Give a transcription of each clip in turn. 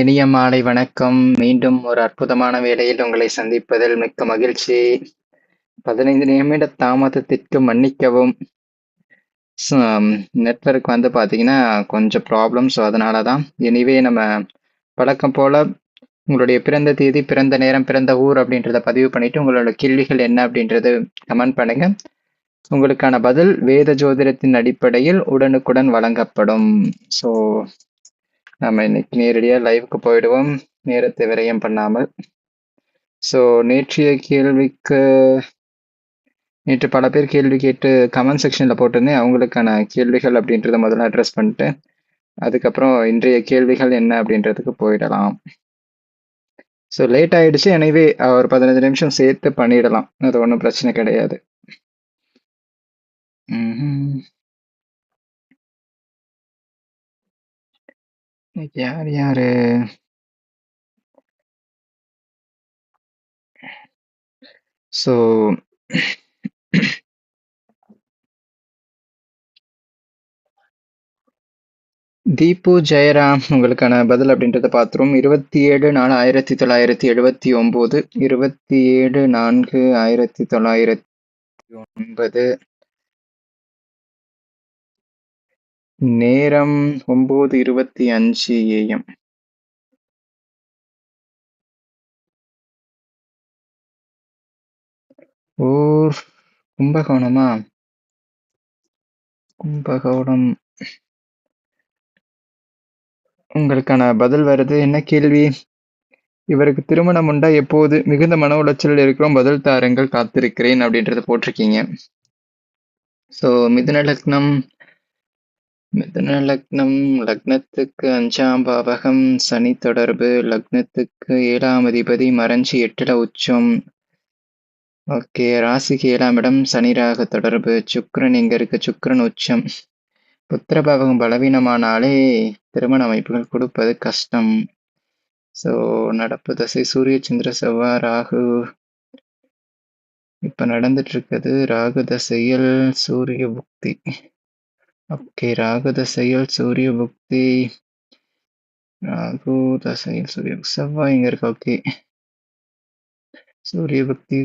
இனிய மாலை வணக்கம். மீண்டும் ஒரு அற்புதமான வேளையில் உங்களை சந்திப்பதில் மிக்க மகிழ்ச்சி. 15 நிமிட தாமதத்திற்கு மன்னிக்கவும். ஸோ நெட்வொர்க் வந்து பார்த்தீங்கன்னா, கொஞ்சம் ப்ராப்ளம். ஸோ அதனால தான். எனிவே நம்ம பழக்கம் போல உங்களுடைய பிறந்த தேதி, பிறந்த நேரம், பிறந்த ஊர் அப்படின்றத பதிவு பண்ணிட்டு, உங்களோட கேள்விகள் என்ன அப்படின்றது கமெண்ட் பண்ணுங்கள் உங்களுக்கான பதில் வேத ஜோதிடத்தின் அடிப்படையில் உடனுக்குடன் வழங்கப்படும். ஸோ நம்ம இன்னைக்கு நேரடியாக லைவுக்கு போயிடுவோம். நேரத்தை விரயம் பண்ணாமல். ஸோ நேற்றைய கேள்விக்கு நேற்று பல பேர் கேள்வி கேட்டு கமெண்ட் செக்ஷனில் போட்டிருந்தேன். அவங்களுக்கான கேள்விகள் அப்படின்றத முதல்ல அட்ரஸ் பண்ணிட்டு, அதுக்கப்புறம் இன்றைய கேள்விகள் என்ன அப்படின்றதுக்கு போயிடலாம். ஸோ லேட் ஆகிடுச்சு எனவே ஒரு 15 நிமிஷம் சேர்த்து பண்ணிடலாம். அது ஒன்றும் பிரச்சனை கிடையாது. ம் இன்னைக்கு யார் யாரு? ஸோ தீபு ஜெயராம் உங்களுக்கான பதில் அப்படின்றத பார்த்துரும் இருபத்தி ஏழு நாலு ஆயிரத்தி தொள்ளாயிரத்தி எழுபத்தி ஒம்பது இருபத்தி ஏழு நான்கு ஆயிரத்தி தொள்ளாயிரத்தி ஒன்பது நேரம் 9:25 ஏஎம். ஊர் கும்பகோணமா? கும்பகோணம். உங்களுக்கான பதில் வருது. என்ன கேள்வி? இவருக்கு திருமணம் உண்டா? எப்போது? மிகுந்த மன உளைச்சலில் இருக்கிறோம். பதில் தாருங்கள். காத்திருக்கிறேன் அப்படின்றத போட்டிருக்கீங்க. ஸோ மிதுன லக்னம் மிதுன லக்னம் லக்னத்துக்கு அஞ்சாம் பாவகம் சனி தொடர்பு லக்னத்துக்கு ஏழாம் அதிபதி மறைஞ்சு எட்டுல உச்சம். ஓகே ராசிக்கு ஏழாம் இடம் சனி ராக தொடர்பு சுக்ரன் எங்க இருக்கு? சுக்ரன் உச்சம். புத்திர பாவகம் பலவீனமானாலே திருமண அமைப்புகள் கொடுப்பது கஷ்டம். ஸோ நடப்பு தசை சூரிய சந்திர செவ்வாய் ராகு. இப்போ நடந்துட்டு இருக்குது ராகு தசையில் சூரிய புக்தி. ஓகே ராகு தசையில் சூரிய புக்தி ராகு தசையில் சூரிய செவ்வாய் இங்க இருக்கு? ஓகே. சூரிய பக்தி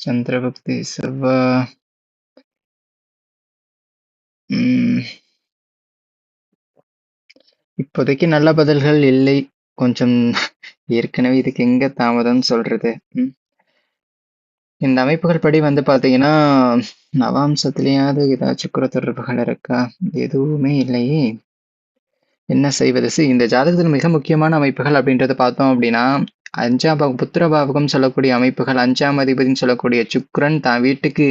சந்திர பக்தி செவ்வாய். உம் இப்போதைக்கு நல்ல பதில்கள் இல்லை. கொஞ்சம் ஏற்கனவே இதுக்கு எங்க தாமதம் சொல்றது. ம். இந்த அமைப்புகள் படி வந்து பாத்தீங்கன்னா நவாம்சத்திலேயாவது ஏதாச்சும் குற தொடர்புகள் இருக்கா? எதுவுமே இல்லையே. என்ன செய்வது? See, இந்த ஜாதகத்தில் மிக முக்கியமான அமைப்புகள் அப்படின்றத பார்த்தோம் அப்படின்னா அஞ்சாம் பாவம் புத்திரபாவகம் சொல்லக்கூடிய அமைப்புகள் அஞ்சாம் அதிபதினு சொல்லக்கூடிய சுக்ரன் தான் வீட்டுக்கு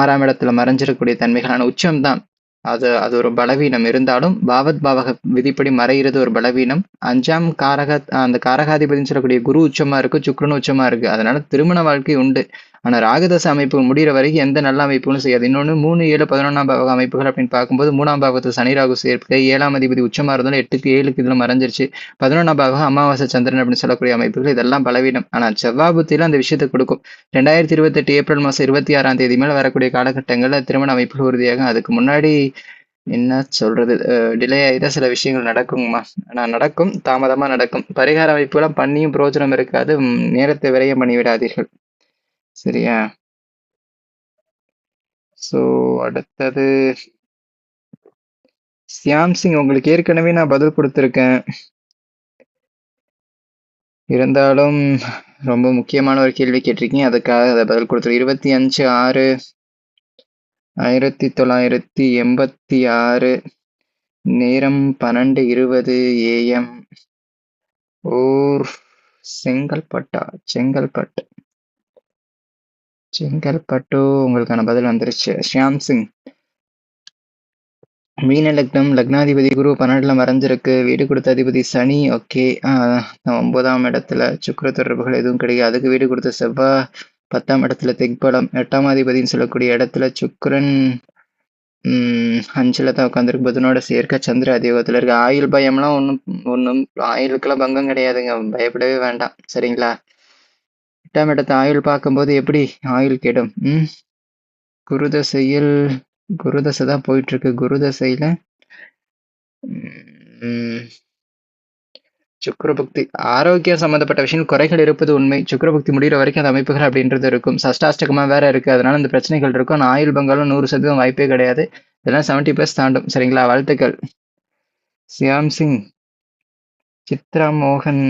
ஆறாம் இடத்துல மறைஞ்சிருக்கக்கூடிய தன்மைகளான உச்சம் தான். அது அது ஒரு பலவீனம். இருந்தாலும் பாவத் பாவக விதிப்படி மறைகிறது ஒரு பலவீனம். அஞ்சாம் காரக அந்த காரகாதிபதினு சொல்லக்கூடிய குரு உச்சமா இருக்கு சுக்ரன் உச்சமா இருக்கு. அதனால திருமண வாழ்க்கை உண்டு. ஆனா ராகதச அமைப்பு முடிகிற வரைக்கும் எந்த நல்ல அமைப்புகளும் செய்யாது. இன்னொன்னு மூணு ஏழு பதினொன்றாம் பாவக அமைப்புகள் அப்படின்னு பார்க்கும்போது மூணாம் பாவகத்தில் சனி ராகு சேர்க்கை ஏழாம் அதிபதி உச்சமாக இருந்தாலும் எட்டுக்கு ஏழுக்கு இதுல மறைஞ்சிருச்சு. பதினொன்றாம் பாவகம் அமாவாசை சந்திரன் அப்படின்னு சொல்லக்கூடிய அமைப்புகள் இதெல்லாம் பலவீனம். ஆனா செவ்வாய் அந்த விஷயத்தை கொடுக்கும். ரெண்டாயிரத்தி இருபத்தெட்டு ஏப்ரல் மாசம் இருபத்தி ஆறாம் தேதி மேலே வரக்கூடிய காலகட்டங்கள்ல திருமண அமைப்புகள் உறுதியாகும். அதுக்கு முன்னாடி என்ன சொல்றது? டிலே ஆகிதான் சில விஷயங்கள் நடக்குங்கம்மா. ஆனா நடக்கும் தாமதமா நடக்கும். பரிகார அமைப்புலாம் பண்ணியும் பிரயோஜனம் இருக்காது. நேரத்தை விரயம் பண்ணிவிடாதீர்கள். சரியா? சோ அடுத்தது சியாம் சிங் உங்களுக்கு ஏற்கனவே நான் பதில் கொடுத்துருக்கேன். இருந்தாலும் ரொம்ப முக்கியமான ஒரு கேள்வி கேட்டிருக்கீங்க. அதுக்காக அதை பதில் கொடுத்துரு இருபத்தி அஞ்சு ஆறு ஆயிரத்தி தொள்ளாயிரத்தி எண்பத்தி ஆறு நேரம் பன்னெண்டு இருபது ஏஎம் ஓர் செங்கல்பட்டா செங்கல்பட்டு. செங்கல்பட்டு உங்களுக்கான பதில் வந்துருச்சு. ஷியாம் சிங். மீன லக்னம் லக்னாதிபதி குரு பன்னெண்டுல மறைஞ்சிருக்கு. வீடு கொடுத்த அதிபதி சனி ஓகே. ஒன்பதாம் இடத்துல சுக்கர தொடர்புகள் எதுவும் கிடையாது. அதுக்கு வீடு கொடுத்த செவ்வாய் பத்தாம் இடத்துல தெக்பலம் எட்டாம் அதிபதினு சொல்லக்கூடிய இடத்துல சுக்கரன் உம் அஞ்சுல தான் உட்காந்துருக்கு புதனோட சேர்க்க சந்திர அதியோகத்துல இருக்கு. ஆயுள் பயம்லாம் ஒன்றும் ஒன்றும் ஆயுளுக்கெல்லாம் பங்கம் கிடையாதுங்க. பயப்படவே வேண்டாம். சரிங்களா? எட்டாம் இடத்தை ஆயுள் பார்க்கும்போது எப்படி ஆயுள் கெடும்? ம். குருதசையில் குருதசை தான் போயிட்டுருக்கு. குருதசையில் குருதசையில சுக்கிரபக்தி ஆரோக்கியம் சம்மந்தப்பட்ட விஷயம் குறைகள் இருப்பது உண்மை. சுக்கிரபக்தி முடிகிற வரைக்கும் அந்த அமைப்புகள் அப்படின்றது இருக்கும். சஷ்டாஷ்டகமாக வேற இருக்குது அதனால அந்த பிரச்சனைகள் இருக்கும். ஆனால் ஆயுள் பங்காலும் நூறு சதவீதம் வாய்ப்பே கிடையாது. இதெல்லாம் செவன்ட்டி ப்ளஸ் தாண்டும். சரிங்களா? வாழ்த்துக்கள். சியாம் சிங் சித்ரா மோகன்.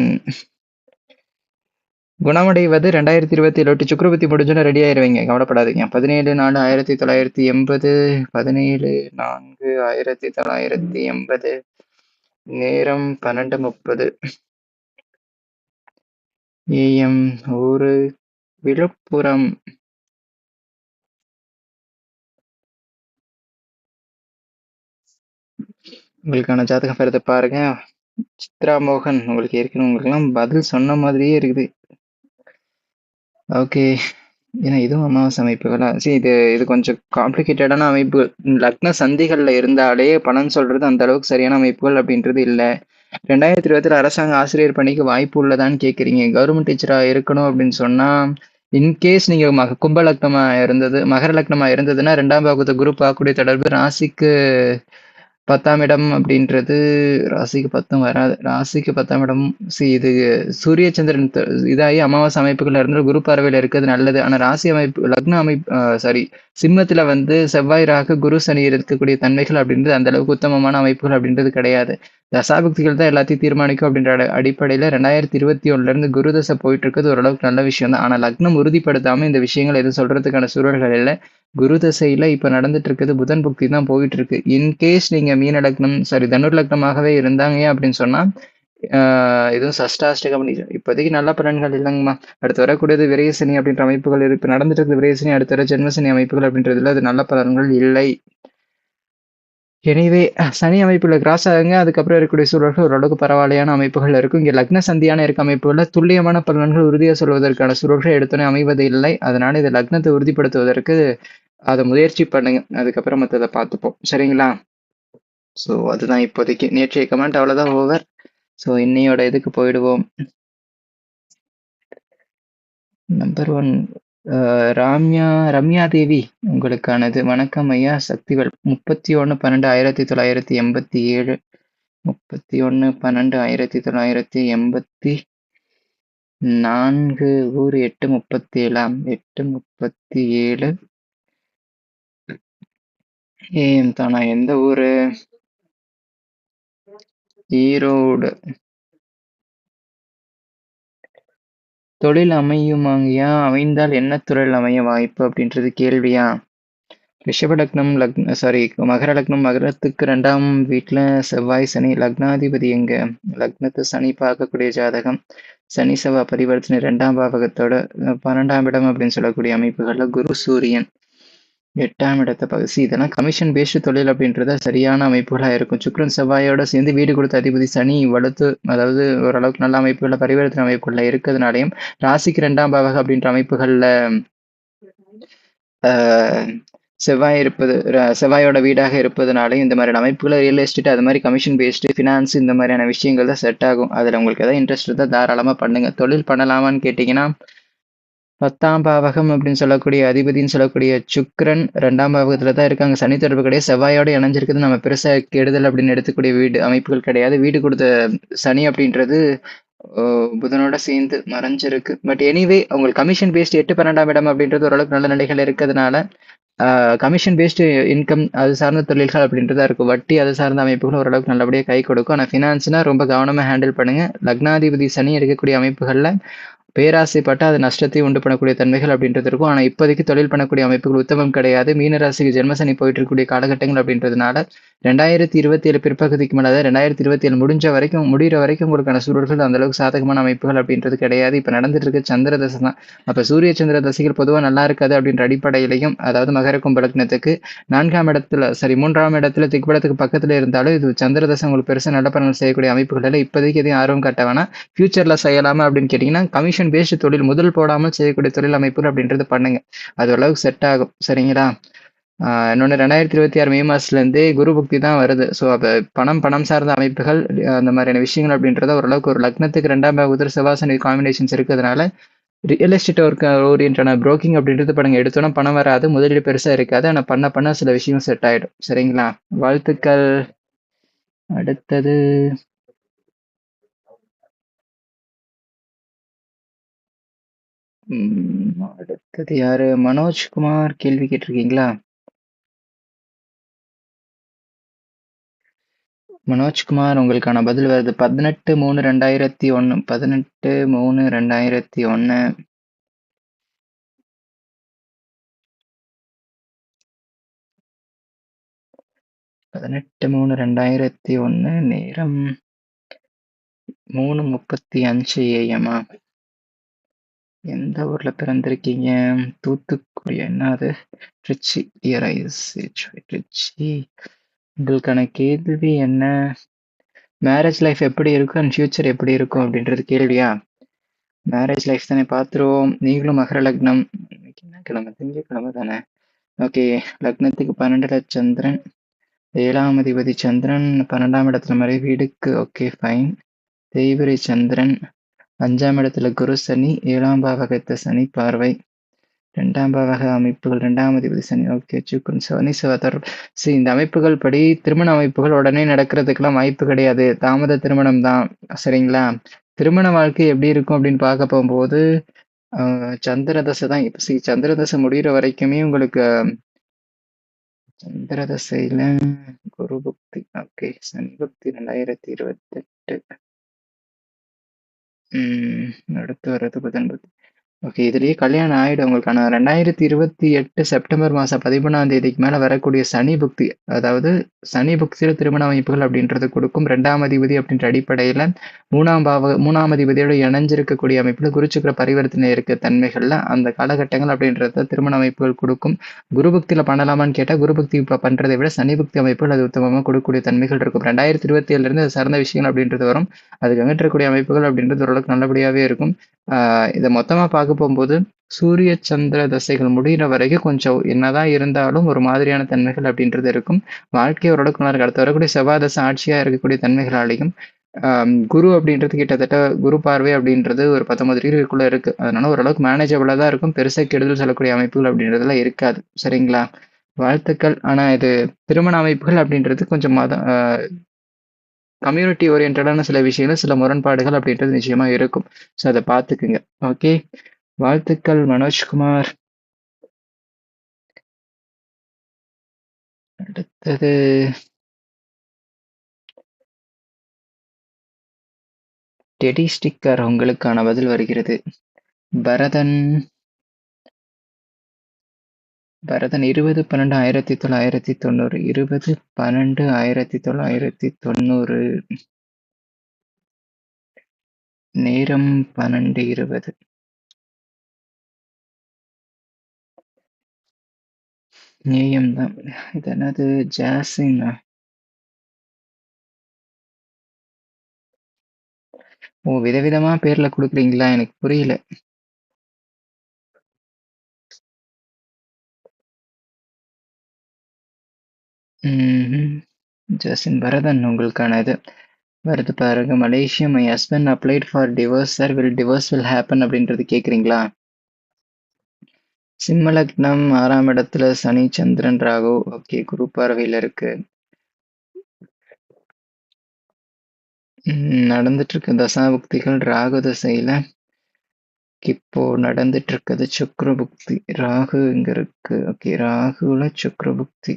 குணமடைவது ரெண்டாயிரத்தி இருபத்தி ஏழு சுக்கரபத்தி முடிஞ்சோன்னு ரெடி ஆயிருவீங்க கவலைப்படாதீங்க பதினேழு நாலு ஆயிரத்தி தொள்ளாயிரத்தி எண்பது பதினேழு நான்கு ஆயிரத்தி தொள்ளாயிரத்தி எண்பது நேரம் பன்னெண்டு முப்பது ஏஎம் ஒரு விழுப்புரம் உங்களுக்கான ஜாதகம் பெறத பாருங்க சித்ரா மோகன் உங்களுக்கு ஏற்கனவே உங்களுக்குலாம் பதில் சொன்ன மாதிரியே இருக்குது ஓகே ஏன்னா இதுவும் அமாவாசை அமைப்புகளா? சரி இது இது கொஞ்சம் காம்ப்ளிகேட்டடான அமைப்பு லக்ன சந்திகளில் இருந்தாலே பணம் சொல்றது அந்த அளவுக்கு சரியான அமைப்புகள் அப்படின்றது இல்லை. ரெண்டாயிரத்தி இருபத்தில் அரசாங்க ஆசிரியர் பணிக்கு வாய்ப்பு உள்ளதான்னு கேட்குறீங்க கவர்மெண்ட் டீச்சராக இருக்கணும் அப்படின்னு சொன்னால் இன்கேஸ் நீங்கள் மக கும்பலக்னமாக இருந்தது மகர லக்னமாக இருந்ததுன்னா ரெண்டாம் பாகத்தை குரூப் பார்க்கக்கூடிய தொடர்பு ராசிக்கு பத்தாம் இடம் அப்படின்றது ராசிக்கு பத்தும் வராது. ராசிக்கு பத்தாம் இடம் சி இது சூரிய சந்திரன் இதாகி அமாவாசை அமைப்புகள் இருந்து குரு பார்வையில் இருக்கிறது நல்லது. ஆனால் ராசி அமைப்பு லக்ன அமைப்பு சாரி சிம்மத்தில் வந்து செவ்வாய் ராக குரு சனி இருக்கக்கூடிய தன்மைகள் அப்படின்றது அந்த அளவுக்கு உத்தமமான அமைப்புகள் அப்படின்றது கிடையாது. தசாபக்திகள் தான் எல்லாத்தையும் தீர்மானிக்கும் அப்படின்ற அடிப்படையில் ரெண்டாயிரத்தி இருபத்தி ஒன்றுலேருந்து குரு தசை போயிட்டு இருக்கிறது ஓரளவுக்கு நல்ல விஷயம் தான் ஆனால் லக்னம் உறுதிப்படுத்தாமல் இந்த விஷயங்கள் எதுவும் சொல்கிறதுக்கான சூழல்கள் இல்லை. குரு தசையில் இப்போ நடந்துட்டு இருக்குது புதன் புக்தி தான் போயிட்டு இருக்கு இன்கேஸ் நீங்கள் மீன லக்னம் சாரி தனுர் லக்னமாகவே இருந்தாங்க அப்படின்னு சொன்னால் இதுவும் சஷ்டாஷ்டகம் இப்போதைக்கு நல்ல பலன்கள் இல்லைங்கம்மா. அடுத்து வரக்கூடியது விரயசனி அப்படின்ற அமைப்புகள் இப்போ நடந்துட்டு இருக்குது விரயசனி அடுத்த வர ஜென்மசனி அமைப்புகள் அப்படின்றதுல அது நல்ல பலன்கள் இல்லை. எனிவே சனி அமைப்புல கிராஸ் ஆகுங்க. அதுக்கப்புறம் இருக்கக்கூடிய சூழல்கள் ஓரளவுக்கு பரவாயில்லையான அமைப்புகள் இருக்கும். இங்கே லக்ன சந்தியான இருக்க அமைப்புகளில் துல்லியமான பலன்கள் உறுதியாக சொல்வதற்கான சூழல்கள் எடுத்தோன்னே அமைவது இல்லை அதனால இது லக்னத்தை உறுதிப்படுத்துவதற்கு அதை முயற்சி பண்ணுங்க. அதுக்கப்புறம் மற்றதை பார்த்துப்போம். சரிங்களா? ஸோ அதுதான் இப்போதைக்கு. நேற்றைய கமெண்ட் அவ்வளோதான் ஓவர் ஸோ இன்னையோட இதுக்கு போயிடுவோம். நம்பர் ஒன் ராம்யா ரம்யா தேவி உங்களுக்கானது. வணக்கம் ஐயா. சக்திகள் முப்பத்தி ஒன்று பன்னெண்டு ஆயிரத்தி தொள்ளாயிரத்தி எண்பத்தி ஏழு. முப்பத்தி ஒன்று பன்னெண்டு ஆயிரத்தி தொள்ளாயிரத்தி எண்பத்தி நான்கு ஊர் எட்டு முப்பத்தி ஏழாம் எட்டு முப்பத்தி ஏழு ஏம் தானா எந்த ஊரு? ஈரோடு. தொழில் அமையுமாங்கய்யா? அமைந்தால் என்ன தொழில் அமைய வாய்ப்பு அப்படின்றது கேள்வியா? ரிஷபலக்னம் லக்ன சாரி மகர லக்னம் மகரத்துக்கு ரெண்டாம் வீட்டில் செவ்வாய் சனி லக்னாதிபதி எங்க? லக்னத்து சனி பார்க்கக்கூடிய ஜாதகம். சனி செவ்வாய் பரிவர்த்தனை ரெண்டாம் பாவகத்தோட பன்னெண்டாம் இடம் அப்படின்னு சொல்லக்கூடிய அமைப்புகளில் குரு சூரியன். எட்டாம் இடத்த பகுதி இதெல்லாம் கமிஷன் பேஸ்டு தொழில் அப்படின்றத சரியான அமைப்புகளாக இருக்கும். சுக்ரன் செவ்வாயோட சேர்ந்து வீடு கொடுத்த அதிபதி சனி வலுத்து அதாவது ஓரளவுக்கு நல்ல அமைப்புகளில் பரிவர்த்தனை அமைப்புகளில் இருக்கிறதுனாலையும் ராசிக்கு ரெண்டாம் பாவக அப்படின்ற அமைப்புகளில் செவ்வாய் இருப்பது செவ்வாயோட வீடாக இருப்பதுனாலையும் இந்த மாதிரியான அமைப்புகளை ரியல் எஸ்டேட் அது மாதிரி கமிஷன் பேஸ்டு ஃபினான்ஸ் இந்த மாதிரியான விஷயங்கள் தான் செட் ஆகும். அதில் உங்களுக்கு எதாவது இன்ட்ரெஸ்ட் இருந்தால் தாராளமாக பண்ணுங்கள் தொழில் பண்ணலாமான்னு கேட்டிங்கன்னா பத்தாம் பாவகம் அப்படின்னு சொல்லக்கூடிய அதிபதினு சொல்லக்கூடிய சுக்ரன் ரெண்டாம் பாவகத்தில் தான் இருக்காங்க. சனி தொடர்பு கிடையாது. செவ்வாயோடு இணைஞ்சிருக்குது நம்ம பெருசாக கெடுதல் அப்படின்னு எடுத்துக்கூடிய வீடு அமைப்புகள் கிடையாது. வீடு கொடுத்த சனி அப்படின்றது புதனோட சேர்ந்து மறைஞ்சிருக்கு. பட் எனிவே உங்களுக்கு கமிஷன் பேஸ்ட் எட்டு பன்னெண்டாம் இடம் அப்படின்றது ஓரளவுக்கு நல்ல நிலைகள் இருக்கிறதுனால கமிஷன் பேஸ்டு இன்கம் அது சார்ந்த தொழில்கள் அப்படின்றதா இருக்கும். வட்டி அது சார்ந்த அமைப்புகள் ஓரளவுக்கு நல்லபடியாக கை கொடுக்கும். ஆனால் ஃபினான்ஸ்னால் ரொம்ப கவனமாக ஹேண்டில் பண்ணுங்கள் லக்னாதிபதி சனி இருக்கக்கூடிய அமைப்புகளில் பேராசைப்பட்டு அது நஷ்டத்தை உண்டு பண்ணக்கூடிய தன்மைகள் அப்படின்றது இருக்கும். ஆனால் இப்போதைக்கு தொழில் பண்ணக்கூடிய அமைப்புகள் உத்தமம் கிடையாது. மீனராசிக்கு ஜென்மசனி போயிட்டு இருக்கக்கூடிய காலகட்டங்கள் அப்படின்றதுனால ரெண்டாயிரத்தி இருபத்தி ஏழு பிற்பகுதிக்கு மேலே ரெண்டாயிரத்தி இருபத்தி ஏழு முடிஞ்ச வரைக்கும் முடிகிற வரைக்கும் உங்களுக்கான சூழல்கள் அந்த அளவுக்கு சாதகமான அமைப்புகள் அப்படின்றது கிடையாது. இப்போ நடந்துட்டு இருக்க சந்திர தசை தான். அப்போ சூரிய சந்திர தசைகள் பொதுவாக நல்லா இருக்காது அப்படின்ற அடிப்படையிலையும் அதாவது மகர கும்பலக்னத்துக்கு நான்காம் இடத்துல சரி மூன்றாம் இடத்துல திக்படத்துக்கு பக்கத்தில் இருந்தாலும் இது சந்திர தசை உங்களுக்கு பெருசாக நல்ல பலன் செய்யக்கூடிய அமைப்புகள் இப்போதைக்கு எதையும் ஆர்வம் காட்ட வேணாம். ஃபியூச்சரில் செய்யலாமா அப்படின்னு கேட்டிங்கன்னா கமிஷன் கமிஷன் பேஸ்டு தொழில் முதல் போடாமல் செய்யக்கூடிய தொழில் அமைப்புகள் அப்படின்றது பண்ணுங்க. அது ஓரளவுக்கு செட் ஆகும். சரிங்களா? இன்னொன்று ரெண்டாயிரத்தி இருபத்தி ஆறு மே மாதத்துலேருந்தே குரு புக்தி தான் வருது. ஸோ அப்போ பணம் பணம் சார்ந்த அமைப்புகள் அந்த மாதிரியான விஷயங்கள் அப்படின்றத ஓரளவுக்கு ஒரு லக்னத்துக்கு ரெண்டாம் பாகுதர் சிவாசனி காம்பினேஷன்ஸ் இருக்கிறதுனால ரியல் எஸ்டேட் ஒர்க் ஓரியன்டான ப்ரோக்கிங் அப்படின்றது படங்க எடுத்தோன்னா பணம் வராது முதலீடு பெருசாக இருக்காது. ஆனால் பண்ண பண்ண சில விஷயம் செட் ஆகிடும் சரிங்களா? வாழ்த்துக்கள். அடுத்தது ம், அடுத்தது யாரு? மனோஜ்குமார் கேள்வி கேட்டிருக்கீங்களா? மனோஜ்குமார் உங்களுக்கான பதில் வருது. பதினெட்டு மூணு ரெண்டாயிரத்தி ஒன்று பதினெட்டு மூணு ரெண்டாயிரத்தி ஒன்று பதினெட்டு மூணு ரெண்டாயிரத்தி ஒன்று நேரம் மூணு முப்பத்தி அஞ்சு ஏஎம்மா எந்த ஊர்ல பிறந்திருக்கீங்க? தூத்துக்குடி என்னது? ட்ரிச்சி டியர் ஐஸ் ட்ரிச்சி உங்களுக்கான கேள்வி என்ன? மேரேஜ் லைஃப் எப்படி இருக்கும்? அண்ட் ஃபியூச்சர் எப்படி இருக்கும்? அப்படின்றது கேள்வியா மேரேஜ் லைஃப் தானே பார்த்துருவோம் நீங்களும் மகர லக்னம். இன்னைக்கு என்ன கிழமை? திங்கக்கிழமை தானே? ஓகே லக்னத்துக்கு பன்னெண்டுல சந்திரன். ஏழாம் அதிபதி சந்திரன். பன்னெண்டாம் இடத்துல மாதிரி வீடுக்கு. ஓகே ஃபைன் தேய்பிரை சந்திரன். அஞ்சாம் இடத்துல குரு சனி ஏழாம் பாவகத்தை சனி பார்வை. ரெண்டாம் பாவக அமைப்புகள் ரெண்டாம் அதிபதி சனி ஓகே சுக்குன் சனி சவதர் சரி இந்த அமைப்புகள் படி திருமண அமைப்புகள் உடனே நடக்கிறதுக்கெல்லாம் வாய்ப்பு கிடையாது. தாமத திருமணம் தான் சரிங்களா? திருமண வாழ்க்கை எப்படி இருக்கும் அப்படின்னு பார்க்க போகும்போது சந்திரதசை சந்திர தசை தான். இப்போ சரி சந்திர தசை முடிகிற வரைக்குமே உங்களுக்கு சந்திர தசையில குரு பக்தி ஓகே சனி புக்தி ரெண்டாயிரத்தி இருபத்தெட்டு. ம் அடுத்து வர்றது புதன் புக்தி ஓகே இதுலேயே கல்யாணம் ஆகிடும் உங்களுக்கான ரெண்டாயிரத்தி இருபத்தி எட்டு செப்டம்பர் மாதம் பதிமூணாம் தேதிக்கு மேலே வரக்கூடிய சனி புக்தி அதாவது சனி புக்தியில் திருமண அமைப்புகள் அப்படின்றது கொடுக்கும். ரெண்டாம் அதிபதி அப்படின்ற அடிப்படையில் மூணாம் பாவ மூணாம் அதிபதியோடு இணைஞ்சிருக்கக்கூடிய அமைப்பில் குருச்சுக்கிற பரிவர்த்தனை இருக்க தன்மைகளில் அந்த காலகட்டங்கள் அப்படின்றத திருமண அமைப்புகள் கொடுக்கும். குரு பக்தியில் பண்ணலாமான்னு கேட்டால் குரு பக்தி இப்போ பண்ணுறதை விட சனி புக்தி அமைப்புகள் அது உத்தமமாக கொடுக்கக்கூடிய தன்மைகள் இருக்கும். ரெண்டாயிரத்தி இருபத்தி ஏழுலேருந்து அது சார்ந்த விஷயங்கள் அப்படின்றது வரும். அதுக்கு அகற்றக்கூடிய அமைப்புகள் அப்படின்றது ஓரளவுக்கு நல்லபடியாகவே இருக்கும். இதை மொத்தமாக பார்க்க போகும்போது சூரிய சந்திர தசைகள் முடிகிற வரைக்கும் கொஞ்சம் என்னதான் இருந்தாலும் ஒரு மாதிரியான தன்மைகள் அப்படின்றது இருக்கும். வாழ்க்கை ஓரளவுக்கு நல்லா அடுத்து வரக்கூடிய செவ்வாய் தசை ஆட்சியாக இருக்கக்கூடிய தன்மைகளாலையும் குரு அப்படின்றது கிட்டத்தட்ட குரு பார்வை அப்படின்றது ஒரு பத்தொன்பது டிகிரிக்குள்ளே இருக்கு. அதனால ஓரளவுக்கு மேனேஜபிளாக தான் இருக்கும். பெருசாக கெடுதல் சொல்லக்கூடிய அமைப்புகள் அப்படின்றதுலாம் இருக்காது. சரிங்களா? வாழ்த்துக்கள். ஆனா இது திருமண அமைப்புகள் அப்படின்றது கொஞ்சம் மத கம்யூனிட்டி ஓரியன்டான சில விஷயங்கள் சில முரண்பாடுகள் அப்படின்றது நிச்சயமா இருக்கும். ஸோ அதை பார்த்துக்குங்க. ஓகே வாழ்த்துக்கள் மனோஜ்குமார். அடுத்தது டெடி ஸ்டிக்கர் உங்களுக்கான பதில் வருகிறது. பரதன் பரதன் இருபது பன்னெண்டு ஆயிரத்தி தொள்ளாயிரத்தி தொண்ணூறு இருபது பன்னெண்டு ஆயிரத்தி தொள்ளாயிரத்தி தொண்ணூறு. நேரம் பன்னெண்டு இருபது. நேயம் தான். இது என்னது? ஜாசின். ஓ விதவிதமா பேர்ல கொடுக்குறீங்களா? எனக்கு புரியல. ம்ஹும். ஜசின் பரதன் உங்களுக்கான இது வருது பாருங்க Malaysia my husband applied for divorce sir will divorce will happen அப்படின்றது கேட்குறீங்களா சிம்ம லக்னம் ஆறாம் இடத்துல சனி சந்திரன் ராகு. ஓகே குரு பார்வையில் இருக்கு. ம், நடந்துட்டு இருக்க தசாபுக்திகள் ராகு தசையில. இப்போ நடந்துட்டு இருக்குது சுக்ர புக்தி ராகு இங்க இருக்கு. ஓகே ராகுல சுக்ர புக்தி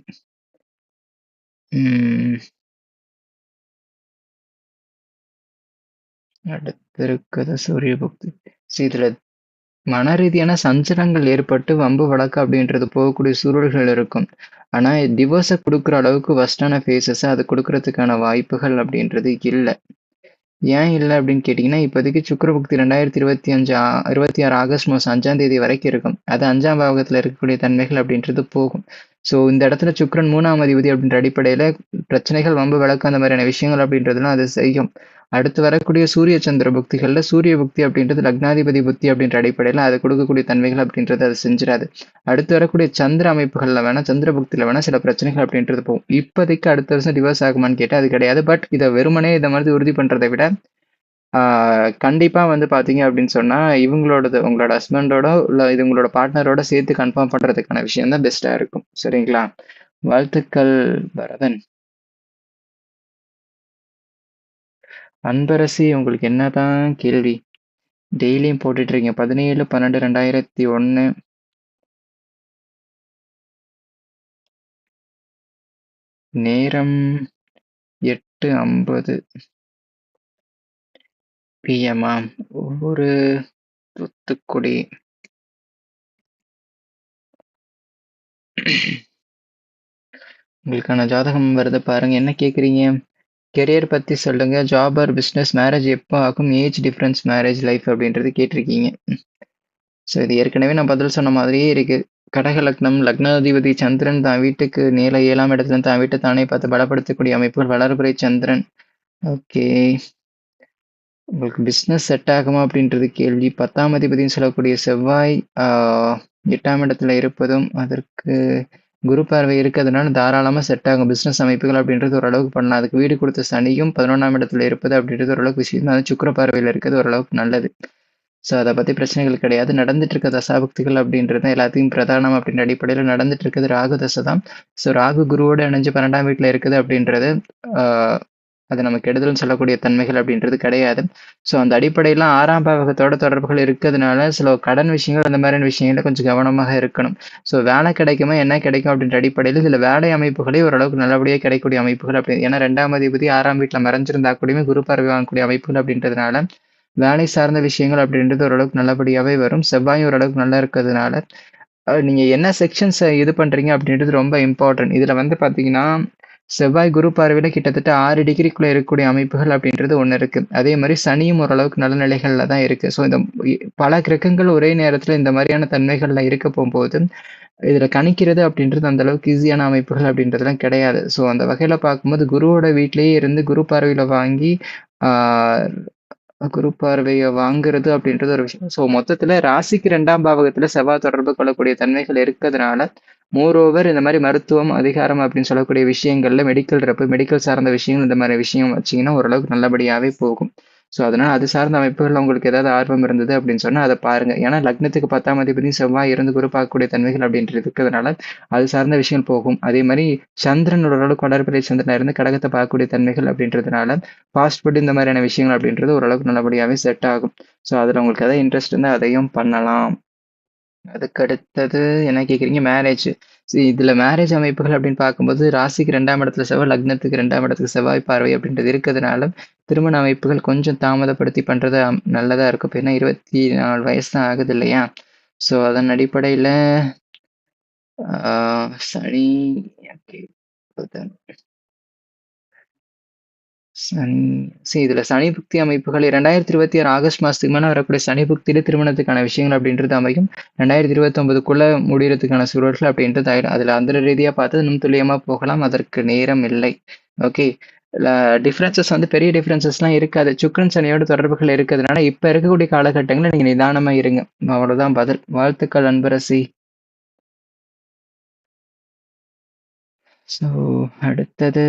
ம், அடுத்து சூரிய புக்தி. சரி, இதுல மன ரீதியான சஞ்சலங்கள் ஏற்பட்டு வம்பு வழக்கு அப்படின்றது போகக்கூடிய சூழல்கள் இருக்கும். ஆனா டிவோர்ஸை கொடுக்குற அளவுக்கு வஸ்டான ஃபேஸஸ் அது கொடுக்கறதுக்கான வாய்ப்புகள் அப்படின்றது இல்லை. ஏன் இல்லை அப்படின்னு கேட்டிங்கன்னா இப்போதைக்கு சுக்கரபுக்தி ரெண்டாயிரத்தி இருபத்தி அஞ்சு ஆ- இருபத்தி ஆறு ஆகஸ்ட் மாதம் அஞ்சாம் தேதி வரைக்கும் இருக்கும். அது அஞ்சாம் பாவகத்தில் இருக்கக்கூடிய தன்மைகள் அப்படின்றது போகும். ஸோ இந்த இடத்துல சுக்ரன் மூணாம் அதிபதி அப்படின்ற அடிப்படையில் பிரச்சனைகள் வம்பு வழக்கு அந்த மாதிரியான விஷயங்கள் அப்படின்றதுலாம் அது செய்யும். அடுத்து வரக்கூடிய சூரிய சந்திர புக்திகளில் சூரிய புக்தி அப்படின்றது லக்னாதிபதி புத்தி அப்படின்ற அடிப்படையில் அது கொடுக்கக்கூடிய தன்மைகள் அப்படின்றது அது செஞ்சிடாது. அடுத்து வரக்கூடிய சந்திர அமைப்புகளில் வேணால் சந்திர புக்தியில் வேணால் சில பிரச்சனைகள் அப்படின்றது போகும். இப்போதைக்கு அடுத்த வருஷம் டிவர்ஸ் ஆகுமான்னு கேட்டால் அது கிடையாது. பட் இதை வெறுமனே இதை மாதிரி உறுதி பண்ணுறதை விட கண்டிப்பாக வந்து பார்த்தீங்க அப்படின்னு சொன்னால் இவங்களோடது உங்களோட ஹஸ்பண்டோட இல்லை இது உங்களோட பார்ட்னரோட சேர்த்து கன்ஃபார்ம் பண்ணுறதுக்கான விஷயம் தான் பெஸ்ட்டாக இருக்கும். சரிங்களா? வாழ்த்துக்கள் பரதன். அன்பரசி உங்களுக்கு என்னதான் கேள்வி? டெய்லியும் போட்டுட்ருக்கீங்க. பதினேழு பன்னெண்டு ரெண்டாயிரத்தி ஒன்று நேரம் எட்டு ஐம்பது. பிஎம்மா ஒவ்வொரு தூத்துக்குடி. உங்களுக்கான ஜாதகம் வருது பாருங்க. என்ன கேட்குறீங்க கெரியர் பற்றி சொல்லுங்க. ஜாப் ஆர் பிஸ்னஸ் மேரேஜ் எப்போ ஆகும்? ஏஜ் டிஃப்ரென்ஸ் மேரேஜ் லைஃப் அப்படின்றது கேட்டிருக்கீங்க. ஸோ இது ஏற்கனவே நான் பதில் சொன்ன மாதிரியே இருக்கு. கடக லக்னம் லக்னாதிபதி சந்திரன் தான் வீட்டுக்கு நேர ஏழாம் இடத்துல தான் வீட்டை தானே பார்த்து பலப்படுத்தக்கூடிய அமைப்புகள் வளர்புரை சந்திரன். ஓகே உங்களுக்கு பிஸ்னஸ் செட் ஆகுமா அப்படின்றது கேள்வி. பத்தாம் அதிபதினு சொல்லக்கூடிய செவ்வாய் எட்டாம் இடத்துல இருப்பதும் அதற்கு குரு பார்வை இருக்கிறதுனால தாராளமாக செட் ஆகும். பிஸ்னஸ் அமைப்புகள் அப்படின்றது ஓரளவுக்கு பண்ணலாம். அதுக்கு வீடு கொடுத்த சனியும் பதினொன்றாம் இடத்துல இருப்பது அப்படின்றது ஓரளவுக்கு விஷயம் அது சுக்கர பார்வையில் இருக்கிறது ஓரளவுக்கு நல்லது. ஸோ அதை பற்றி பிரச்சனைகள் கிடையாது. நடந்துட்டு இருக்க தசாபக்திகள் அப்படின்றது தான் எல்லாத்தையும் பிரதானம் அப்படின்ற அடிப்படையில் நடந்துட்டு இருக்கிறது ராகு தசை தான். ஸோ ராகு குருவோடு இணைஞ்சு பன்னெண்டாம் வீட்டில் இருக்குது அப்படின்றது அது நமக்கு கெடுதல்னு சொல்லக்கூடிய தன்மைகள் அப்படின்றது கிடையாது. ஸோ அந்த அடிப்படையில் ஆறாம் பாவகத்தோட தொடர்புகள் இருக்கிறதுனால சில கடன் விஷயங்கள் அந்த மாதிரியான விஷயங்கள கொஞ்சம் கவனமாக இருக்கணும். ஸோ வேலை கிடைக்குமா என்ன கிடைக்கும் அப்படின்ற அடிப்படையில் சில வேலை அமைப்புகளே ஓரளவுக்கு நல்லபடியாக கிடைக்கக்கூடிய அமைப்புகள் அப்படி. ஏன்னா ரெண்டாம் அதிபதி ஆறாம் வீட்டில் மறைஞ்சிருந்தா கூடயுமே குரு பார்வை வாங்கக்கூடிய அமைப்புகள் அப்படின்றதுனால வேலை சார்ந்த விஷயங்கள் அப்படின்றது ஓரளவுக்கு நல்லபடியாகவே வரும். செவ்வாயும் ஓரளவுக்கு நல்லா இருக்கிறதுனால நீங்கள் என்ன செக்ஷன்ஸ் இது பண்ணுறீங்க அப்படின்றது ரொம்ப இம்பார்ட்டன்ட் இதில் வந்து பார்த்தீங்கன்னா செவ்வாய் குரு பார்வையில் கிட்டத்தட்ட ஆறு டிகிரிக்குள்ளே இருக்கக்கூடிய அமைப்புகள் அப்படின்றது ஒன்று இருக்குது அதே மாதிரி சனியும் ஓரளவுக்கு நல்ல நிலைகளில் தான் இருக்குது ஸோ இந்த பல கிரகங்கள் ஒரே நேரத்தில் இந்த மாதிரியான தன்மைகளில் இருக்க போகும்போது இதில் கணிக்கிறது அப்படின்றது அந்த அளவுக்கு ஈஸியான அமைப்புகள் அப்படின்றதுலாம் கிடையாது. ஸோ அந்த வகையில் பார்க்கும்போது குருவோட வீட்டிலேயே இருந்து குரு பார்வையில் வாங்கி குரு பார்வையை வாங்குறது அப்படின்றது ஒரு விஷயம். ஸோ மொத்தத்துல ராசிக்கு ரெண்டாம் பாவகத்துல செவ்வாய் தொடர்பு கொள்ளக்கூடிய தன்மைகள் இருக்கிறதுனால மோரோவர் இந்த மாதிரி மருத்துவம் அதிகாரம் அப்படின்னு சொல்லக்கூடிய விஷயங்கள்ல மெடிக்கல் ரப்பு மெடிக்கல் சார்ந்த விஷயங்கள் இந்த மாதிரி விஷயம் வச்சீங்கன்னா ஓரளவுக்கு நல்லபடியாவே போகும். ஸோ அதனால் அது சார்ந்த அமைப்புகள் உங்களுக்கு ஏதாவது ஆர்வம் இருந்தது அப்படின்னு சொன்னால் அதை பாருங்கள் ஏன்னா லக்னத்துக்கு பத்தாம் அதிபதி செவ்வாய் இருந்து குரு பார்க்கக்கூடிய தன்மைகள் அப்படின்றது இருக்கிறதுனால அது சார்ந்த விஷயங்கள் போகும். அதே மாதிரி சந்திரன் ஓரளவுக்கு வளர்பிறை சந்திரனா இருந்து கடகத்தை பார்க்கக்கூடிய தன்மைகள் அப்படின்றதுனால ஃபாஸ்ட் ஃபுட் இந்த மாதிரியான விஷயங்கள் அப்படின்றது ஓரளவுக்கு நல்லபடியாகவே செட் ஆகும். ஸோ அதில் உங்களுக்கு எதாவது இன்ட்ரெஸ்ட் இருந்தால் அதையும் பண்ணலாம். அதுக்கு அடுத்தது என்ன கேட்குறீங்க மேரேஜ் இதில் மேரேஜ் அமைப்புகள் அப்படின்னு பார்க்கும்போது ராசிக்கு ரெண்டாம் இடத்துல செவ்வாய் லக்னத்துக்கு ரெண்டாம் இடத்துக்கு செவ்வாய் பார்வை அப்படின்றது இருக்கிறதுனால திருமண அமைப்புகள் கொஞ்சம் தாமதப்படுத்தி பண்ணுறது நல்லதாக இருக்கும். இப்போ என்ன இருபத்தி நாலு வயசு தான் ஆகுது இல்லையா? ஸோ அதன் அடிப்படையில் சனி சனி சரி இதுல சனி புக்தி அமைப்புகள் இரண்டாயிரத்தி இருபத்தி ஆறு ஆகஸ்ட் மாதத்துக்கு மேல வரக்கூடிய சனி புக்தியில் திருமணத்துக்கான விஷயங்கள் அப்படின்றது அமையும். ரெண்டாயிரத்தி இருபத்தொம்பதுக்குள்ளே முடிகிறதுக்கான சூழல்கள் அப்படின்றது ஆயிடும். அதுல அந்த ரீதியா பார்த்து இன்னும் துல்லியமா போகலாம். அதற்கு நேரம் இல்லை. ஓகே டிஃப்ரென்சஸ் வந்து பெரிய டிஃப்ரென்சஸ்லாம் இருக்காது. சுக்ரன் சனியோட தொடர்புகள் இருக்கிறதுனால இப்ப இருக்கக்கூடிய காலகட்டங்களில் நீங்க நிதானமா இருங்க. அவ்வளவுதான் பதில். வாழ்த்துக்கள் அன்பரசி. ஸோ அடுத்தது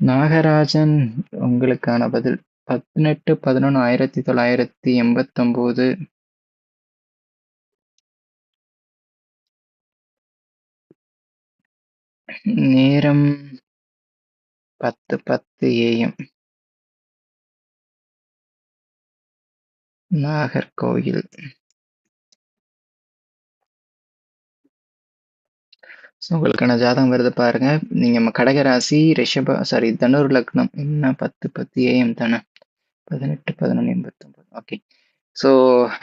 நாகராஜன் உங்களுக்கான பதில். பதினெட்டு பதினொன்று ஆயிரத்தி தொள்ளாயிரத்தி எண்பத்தொம்போது. நேரம் பத்து பத்து ஏஎம் நாகர்கோயில் ஸோ உங்களுக்கான ஜாதகம் வருது பாருங்க. நீங்க நம்ம கடகராசி ரிஷப சாரி தனுர் லக்னம். என்ன? பத்து பத்து ஏஎம் தானே? பதினெட்டு பதினொன்று எண்பத்தொம்பது. ஓகே ஸோ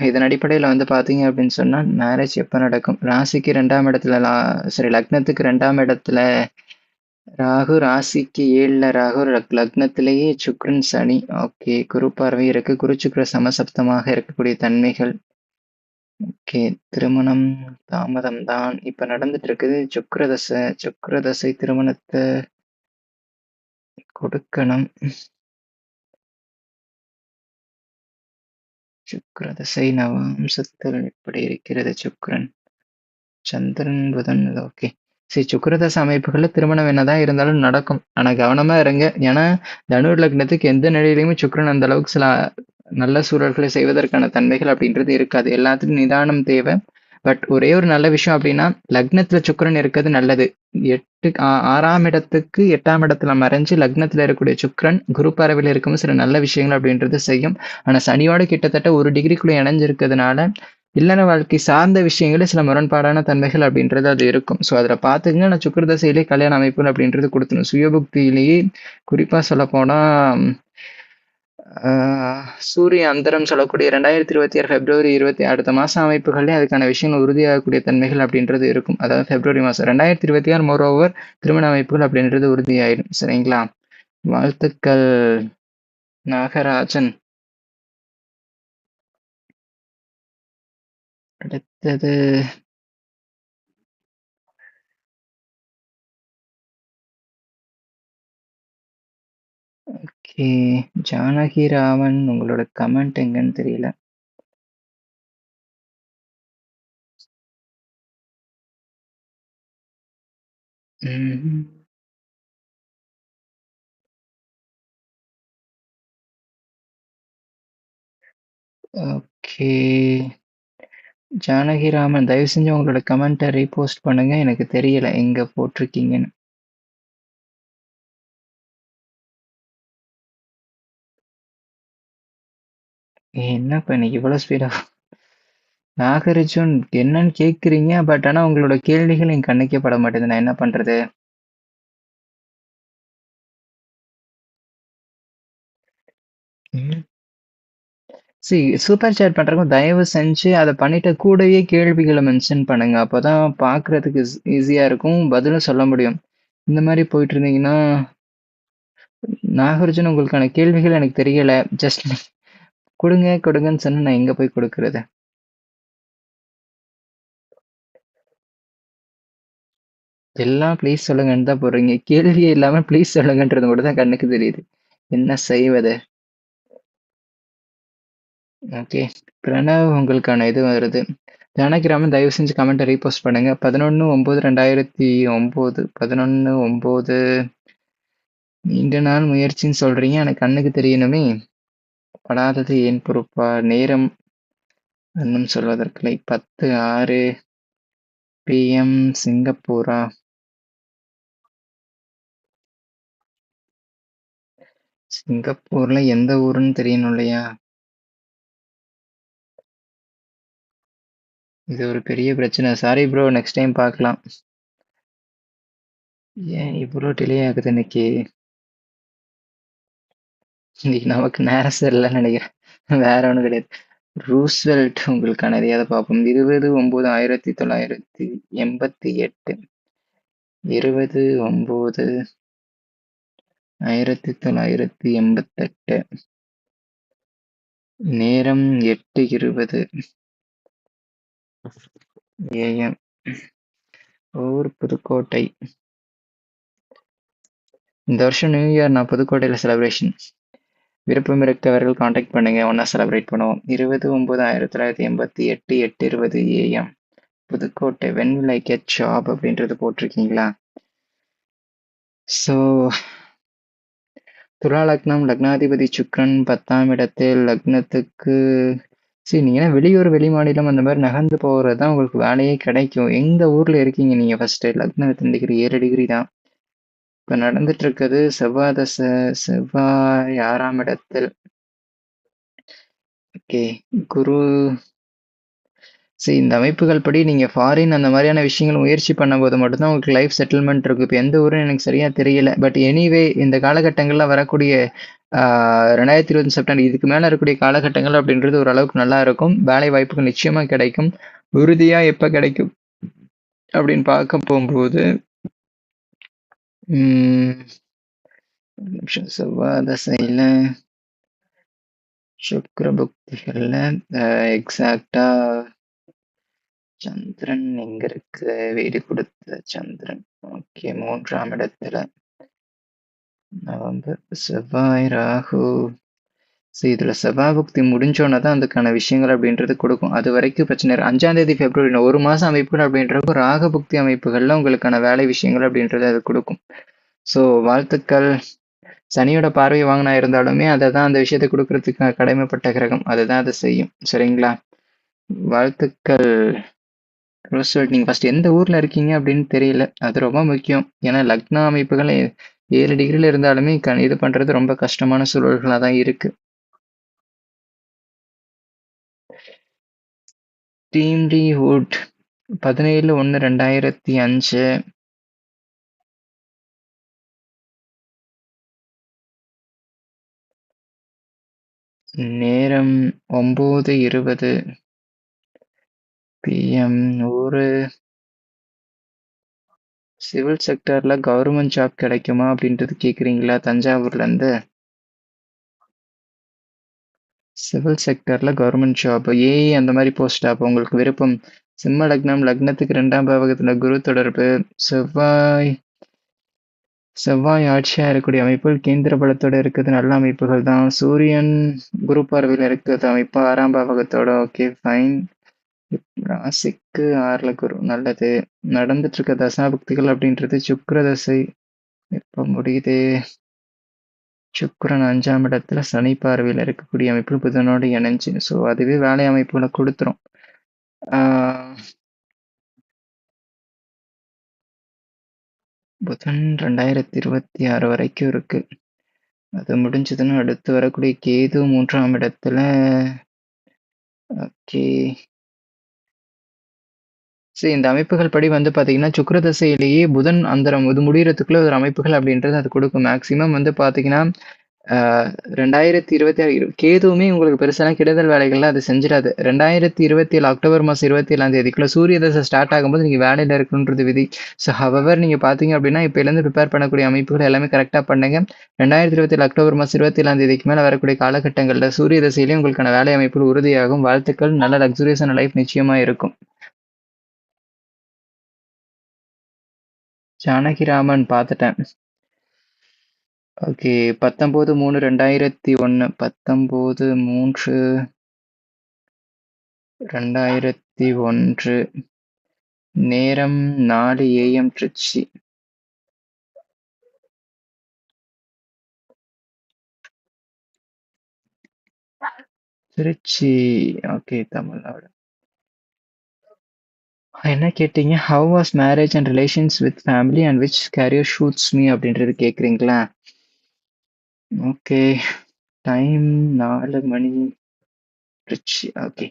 இதன் அடிப்படையில் வந்து பார்த்தீங்க அப்படின்னு சொன்னால் மேரேஜ் எப்போ நடக்கும்? ராசிக்கு ரெண்டாம் இடத்துல லா சரி லக்னத்துக்கு ரெண்டாம் இடத்துல ராகு ராசிக்கு ஏழில் ராகு லக்னத்திலேயே சுக்ரன் சனி. ஓகே குரு பார்வை இருக்குது குரு சுக்ர சமசப்தமாக இருக்கக்கூடிய தன்மைகள். ஓகே திருமணம் தாமதம் தான். இப்போ நடந்துட்டு இருக்குது. சுக்ரதசை சுக்ரதசை திருமணத்தை கொடுக்கணும். சுக்ரதசை நவாம்சத்தில் எப்படி இருக்கிறது சுக்ரன் சந்திரன் புதன் ஓகே சரி சுக்கிரதச அமைப்புகளில் திருமணம் என்னதான் இருந்தாலும் நடக்கும். ஆனா கவனமா இருங்க. ஏன்னா தனுர் லக்னத்துக்கு எந்த நிலையிலுமே சுக்கிரன் அந்த அளவுக்கு சில நல்ல சூழல்களை செய்வதற்கான தன்மைகள் அப்படின்றது இருக்காது. எல்லாத்துக்கும் நிதானம் தேவை. பட் ஒரே ஒரு நல்ல விஷயம் அப்படின்னா லக்னத்துல சுக்கரன் இருக்கிறது நல்லது. எட்டு ஆறாம் இடத்துக்கு எட்டாம் இடத்துல மறைஞ்சு லக்னத்துல இருக்கக்கூடிய சுக்கரன் குரு பறவையில் இருக்கும் சில நல்ல விஷயங்கள் அப்படின்றது செய்யும். ஆனா சனியோட கிட்டத்தட்ட ஒரு டிகிரிக்குள்ள இணைஞ்சிருக்கிறதுனால இல்லற வாழ்க்கை சார்ந்த விஷயங்களே சில முரண்பாடான தன்மைகள் அப்படின்றது அது இருக்கும். ஸோ அதில் பார்த்துங்க நான் சுக்கர தசையிலே கல்யாண அமைப்பு அப்படின்றது கொடுத்துரும். சுயபுக்தியிலேயே குறிப்பாக சொல்ல போனால் சூரிய அந்தரம் சொல்லக்கூடிய ரெண்டாயிரத்தி இருபத்தி ஆறு பிப்ரவரி இருபத்தி அடுத்த மாதம் அமைப்புகள்லேயே அதுக்கான விஷயங்கள் உறுதியாகக்கூடிய தன்மைகள் அப்படின்றது இருக்கும். அதாவது பிப்ரவரி மாதம் ரெண்டாயிரத்தி இருபத்தி ஆறு மோர் ஓவர் திருமண அமைப்புகள் அப்படின்றது உறுதியாயிடும். சரிங்களா? வாழ்த்துக்கள் நாகராஜன். அடுத்தது ஓகே. ஜானகி ராமன் உங்களோட கமெண்ட் எங்கன்னு தெரியல. ம்ஹும். ஓகே. ஜானகிராமன் தயவு செஞ்சு உங்களோட கமெண்ட்டை ரீபோஸ்ட் பண்ணுங்க. எனக்கு தெரியல எங்க போட்டிருக்கீங்கன்னு. என்னப்பா இன்னைக்கு இவ்வளோ ஸ்பீடா நாகரிஜுன் என்னன்னு கேட்குறீங்க பட் ஆனால் உங்களோட கேள்விகள் என் கண்ணுக்கே பட மாட்டேங்குது. நான் என்ன பண்றது? சி சூப்பர் சேட் பண்றவங்க தயவு செஞ்சு அதை பண்ணிட்டு கூடவே கேள்விகளை மென்ஷன் பண்ணுங்க. அப்போதான் பார்க்கறதுக்கு ஈஸியா இருக்கும். பதிலும் சொல்ல முடியும். இந்த மாதிரி போயிட்டு இருந்தீங்கன்னா நாகார்ஜுன் உங்களுக்கான கேள்விகள் எனக்கு தெரியல. ஜஸ்ட் கொடுங்க கொடுங்கன்னு சொன்ன நான் எங்க போய் கொடுக்கறது? எல்லாம் ப்ளீஸ் சொல்லுங்கன்னு தான் போடுறீங்க. கேள்வியே இல்லாம ப்ளீஸ் சொல்லுங்கன்றது மட்டும் தான் கண்ணுக்கு தெரியுது. என்ன செய்வது? ஓகே பிரணவ் உங்களுக்கான இது வருது. ஜானகிராமன் தயவு செஞ்சு கமெண்ட்டை ரீபோஸ்ட் பண்ணுங்க. பதினொன்று ஒம்பது ரெண்டாயிரத்தி ஒம்பது. பதினொன்று ஒம்பது. நீண்ட நாள் முயற்சின்னு சொல்கிறீங்க எனக்கு கண்ணுக்கு தெரியணுமே. படாதது ஏன் பொறுப்பா? நேரம் இன்னும் சொல்வதற்கில்லை. பத்து ஆறு பிஎம் சிங்கப்பூரா? சிங்கப்பூர்ல எந்த ஊருன்னு தெரியணும் இல்லையா? இது ஒரு பெரிய பிரச்சனை. சாரி ப்ரோ நெக்ஸ்ட் டைம் பார்க்கலாம். ஏன் இவ்வளோ டிலே ஆகுது இன்னைக்கு? இன்னைக்கு நமக்கு நேரம் சரியில்லைன்னு நினைக்கிறேன். வேற ஒன்றும் கிடையாது. ரூஸ்வெல்ட் உங்களுக்கான எதையாவது பார்ப்போம்? இருபது ஒம்பது ஆயிரத்தி தொள்ளாயிரத்தி எண்பத்தி எட்டு. இருபது ஒம்பது ஆயிரத்தி தொள்ளாயிரத்தி எண்பத்தெட்டு. நேரம் எட்டு இருபது. ஏஎம் ஊர் புதுக்கோட்டை. இந்த வருஷம் நியூ இயர் நான் புதுக்கோட்டையில் செலிப்ரேஷன் விருப்பம் இருக்கவர்கள் காண்டாக்ட் பண்ணுங்க. ஒன்றா செலிப்ரேட் பண்ணுவோம். இருபது ஒம்பது ஆயிரத்தி தொள்ளாயிரத்தி எண்பத்தி எட்டு எட்டு இருபது AM Pudukkottai when will I get job அப்படின்றது போட்டிருக்கீங்களா? ஸோ துலா லக்னம் லக்னாதிபதி சுக்ரன் பத்தாம் இடத்தில் லக்னத்துக்கு சரி ஏன்னா வெளியூர் வெளி மாநிலம் அந்த மாதிரி நகர்ந்து போகிறது தான் உங்களுக்கு வேலையே கிடைக்கும். எந்த ஊரில் இருக்கீங்க நீங்கள் ஃபஸ்ட்டு லக்னம் எத்தனை டிகிரி ஏழு டிகிரி தான். இப்போ நடந்துட்டு இருக்கிறது செவ்வாய் தசை செவ்வாய் ஆறாம் இடத்தில். ஓகே குரு. சரி இந்த அமைப்புகள் படி நீங்கள் ஃபாரின் அந்த மாதிரியான விஷயங்கள் முயற்சி பண்ணும்போது மட்டும்தான் உங்களுக்கு லைஃப் செட்டில்மெண்ட் இருக்குது இப்போ எந்த ஊரும் எனக்கு சரியாக தெரியல. பட் எனிவே இந்த காலகட்டங்களில் வரக்கூடிய ரெண்டாயிரத்தி இருபது செப்டம்பர் இதுக்கு மேலே இருக்கக்கூடிய காலகட்டங்கள் அப்படின்றது ஓரளவுக்கு நல்லா இருக்கும். வேலை வாய்ப்புகள் நிச்சயமாக கிடைக்கும். உறுதியாக எப்போ கிடைக்கும் அப்படின்னு பார்க்க போகும்போது நிமிஷம் செவ்வாய் தசையில் சுக்கர புக்திகளில் எக்ஸாக்டா சந்திரன் எங்க இருக்கு வீடு கொடுத்த சந்திரன் ஓகே மூன்றாம் இடத்துல நவம்பர் செவ்வாய் ராகு ஸோ இதில் செவ்வாய் முடிஞ்சோன்னே தான் அதுக்கான விஷயங்கள் அப்படின்றது கொடுக்கும். அது வரைக்கும் பிரச்சனை இல்லை. அஞ்சாம் பிப்ரவரி ஒரு மாதம் அமைப்புகள் அப்படின்றப்போ ராகபுக்தி அமைப்புகளில் உங்களுக்கான வேலை விஷயங்கள் அப்படின்றது அது கொடுக்கும். ஸோ வாழ்த்துக்கள். சனியோட பார்வை வாங்கினா இருந்தாலுமே அதை தான் அந்த விஷயத்தை கொடுக்கறதுக்கு கடமைப்பட்ட கிரகம். அதுதான் அதை செய்யும். சரிங்களா? வாழ்த்துக்கள். ரோஸ்வெல்ட் நீங்கள் ஃபர்ஸ்ட் எந்த ஊரில் இருக்கீங்க அப்படின்னு தெரியல. அது ரொம்ப முக்கியம். ஏன்னா லக்ன அமைப்புகள் ஏழு டிகிரியில் இருந்தாலுமே க இது பண்ணுறது ரொம்ப கஷ்டமான சூழல்களாக தான் இருக்குது ஸ்டீம்லி வுட் 17/1/2005 நேரம் 9:20 பிஎம். ஒரு சிவில் செக்டரில் கவர்மெண்ட் ஜாப் கிடைக்குமா அப்படின்றது கேட்குறீங்களா? தஞ்சாவூர்லேருந்து. சிவில் செக்டரில் கவர்மெண்ட் ஜாப் ஏஐ அந்த மாதிரி போஸ்ட் அப்போ உங்களுக்கு விருப்பம். சிம்ம லக்னம் லக்னத்துக்கு ரெண்டாம் பாவகத்துல குரு தொடர்பு, செவ்வாய் செவ்வாய் ஆட்சியாக இருக்கக்கூடிய அமைப்புகள் கேந்திர பலத்தோட இருக்கிறது நல்ல அமைப்புகள் தான். சூரியன் குரு பார்வையில் இருக்கிறது அமைப்பு ஆறாம் பாவகத்தோட ஓகே ஃபைன். ராசிக்கு ஆறில் குரு நல்லது. நடந்துட்டு இருக்க தசாபக்திகள் அப்படின்றது சுக்கிர தசை எப்ப முடியுது? சுக்கரன் அஞ்சாம் இடத்துல சனி பார்வையில் இருக்கக்கூடிய அமைப்பு புதனோடு இணைஞ்சு. ஸோ அதுவே வேலை அமைப்புகளை கொடுத்துரும். புதன் ரெண்டாயிரத்தி இருபத்தி ஆறு வரைக்கும் இருக்கு. அது முடிஞ்சதுன்னா அடுத்து வரக்கூடிய கேது மூன்றாம் இடத்துல ஓகே. சரி இந்த அமைப்புகள் படி வந்து பார்த்தீங்கன்னா, சுக்கர தசையிலேயே புதன் அந்தரம் இது முடிகிறதுக்குள்ள ஒரு அமைப்புகள் அப்படின்றது அது கொடுக்கும். மேக்ஸிமம் வந்து பார்த்தீங்கன்னா, ரெண்டாயிரத்தி இருபத்தி ஆறு கேதுவுமே உங்களுக்கு பெருசாலாம் கெடுதல் வேலைகள்லாம் அது செஞ்சிடாது. 2027 அக்டோபர் மாதம் இருபத்தி ஏழாம் தேதிக்குள்ள சூரிய தசை ஸ்டார்ட் ஆகும்போது நீங்கள் வேலையில் இருக்கணுன்றது விதி. ஸோ ஹவர் நீங்கள் பார்த்தீங்க அப்படின்னா, இப்போலேருந்து ப்ரிப்பேர் பண்ணக்கூடிய அமைப்புகள் எல்லாமே கரெக்டாக பண்ணுங்க. 2027 அக்டோபர் மாதம் இருபத்தி ஏழாம் தேதிக்கு மேலே வரக்கூடிய காலகட்டங்களில் சூரிய தசையிலேயே உங்களுக்கான வேலை அமைப்புகள் உறுதியாகும். வாழ்த்துக்கள். நல்ல லக்ஸுரியஸான லைஃப் நிச்சயமாக இருக்கும். ஜானகிராமன் பார்த்துட்டேன். ஓகே 19/3/2001 19/3 2001 நேரம் 4 ஏஎம் திருச்சி. திருச்சி ஓகே தமிழ்நாடு. என்ன கேட்டீங்க? How was marriage and relations with family and which career suits me அப்படின்றது கேட்குறீங்களா? ஓகே. டைம் நாலு மணி திருச்சி. ஓகே.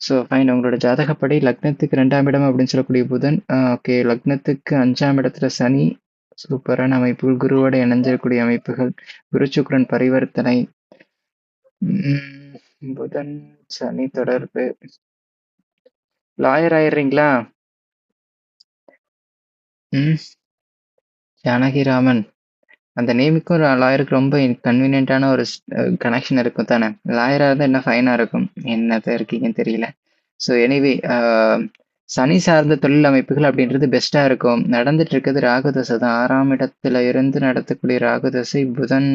ஸோ ஃபைன் உங்களோட ஜாதகப்படி லக்னத்துக்கு ரெண்டாம் இடம் அப்படின்னு சொல்லக்கூடிய புதன் ஓகே லக்னத்துக்கு அஞ்சாம் இடத்துல சனி சூப்பரான அமைப்புகள் குருவோட இணைஞ்சிருக்கூடிய அமைப்புகள் குரு சுக்ரன் பரிவர்த்தனை புதன் சனி தொடர்பு லாயர் ஆயிடுறீங்களா? ம். ஜானகிராமன். அந்த நேமுக்கும் லாயருக்கு ரொம்ப கன்வீனியன்ட்டான ஒரு கனெக்ஷன் இருக்கும் தானே? லாயராக இருந்தால் என்ன ஃபைனாக இருக்கும்? என்னத்த இருக்கீங்கன்னு தெரியல. ஸோ எனிவே சனி சார்ந்த தொழில் அமைப்புகள் அப்படின்றது பெஸ்ட்டாக இருக்கும். நடந்துட்டு இருக்கிறது ராகுதசை தான். ஆறாம் இடத்துல இருந்து நடத்தக்கூடிய ராகுதசை புதன்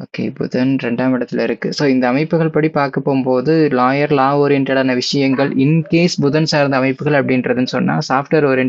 ஓகே புதன் ரெண்டாம் இடத்துல இருக்கு. ஸோ இந்த அமைப்புகள் படி பார்க்க போகும்போது லாயர் லா ஓரியன்டான விஷயங்கள் இன்கேஸ் புதன் சார்ந்த அமைப்புகள் அப்படின்றதுன்னு சொன்னால் சாஃப்ட்வேர் ஓரியன்ட்